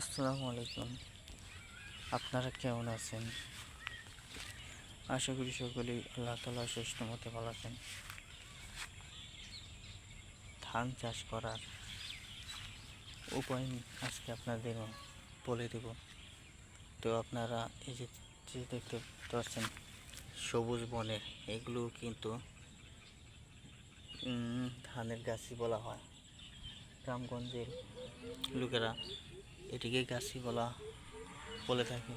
আসসালামু আলাইকুম। আপনারা কেমন আছেন? আশা করি সকলেই আল্লাহ তালা শ্রেষ্ঠ মতে ভালো আছেন। ধান চাষ করার উপায় আজকে আপনাদের বলে দেব। তো আপনারা এই যে দেখতে পাচ্ছেন, সবুজ বনের, এগুলো কিন্তু ধানের গাছই বলা হয়। গ্রামগঞ্জের লোকেরা এটিকে গাছি বলা বলে থাকে।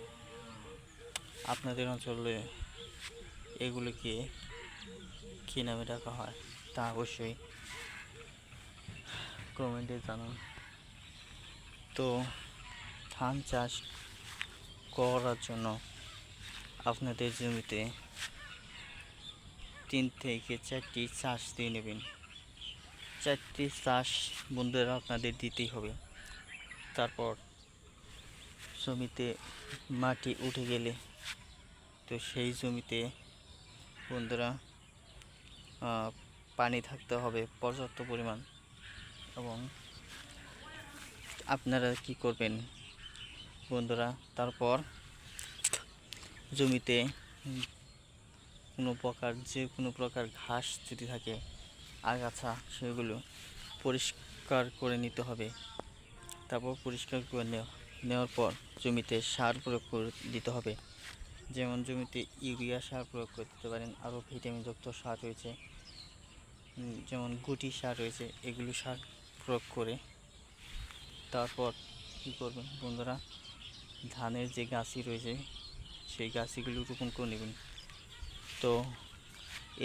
আপনাদের অঞ্চলে এগুলিকে কী নামে ডাকা হয় তা অবশ্যই কমেন্টে জানান। তো ধান চাষ করার জন্য আপনাদের জমিতে তিন থেকে চারটি চাষ দিয়ে নেবেন। চারটি চাষ বন্ধুরা আপনাদের দিতেই হবে। তারপর জমিতে মাটি উঠে গেলে, তো সেই জমিতে বন্ধুরা পানি থাকতে হবে পর্যাপ্ত পরিমাণ। এবং আপনারা কি করবেন বন্ধুরা, তারপর জমিতে কোনো প্রকার, যে কোনো প্রকার ঘাস যদি থাকে, আগাছা সেগুলো পরিষ্কার করে নিতে হবে। তারপর পরিষ্কার করে নেওয়া নেওয়ার পর জমিতে সার প্রয়োগ করে দিতে হবে। যেমন জমিতে ইউরিয়া সার প্রয়োগ করে দিতে পারেন, আরও ভিটামিনযুক্ত সার রয়েছে। যেমন গুটি সার রয়েছে, এগুলো সার প্রয়োগ করে তারপর কী করবেন বন্ধুরা, ধানের যে গাছি রয়েছে, সেই গাছিগুলো রোপণ করে নেবেন। তো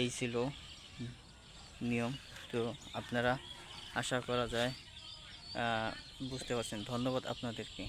এই ছিল নিয়ম। তো আপনারা আশা করা যায় বুঝতে পারছেন। ধন্যবাদ আপনাদেরকে।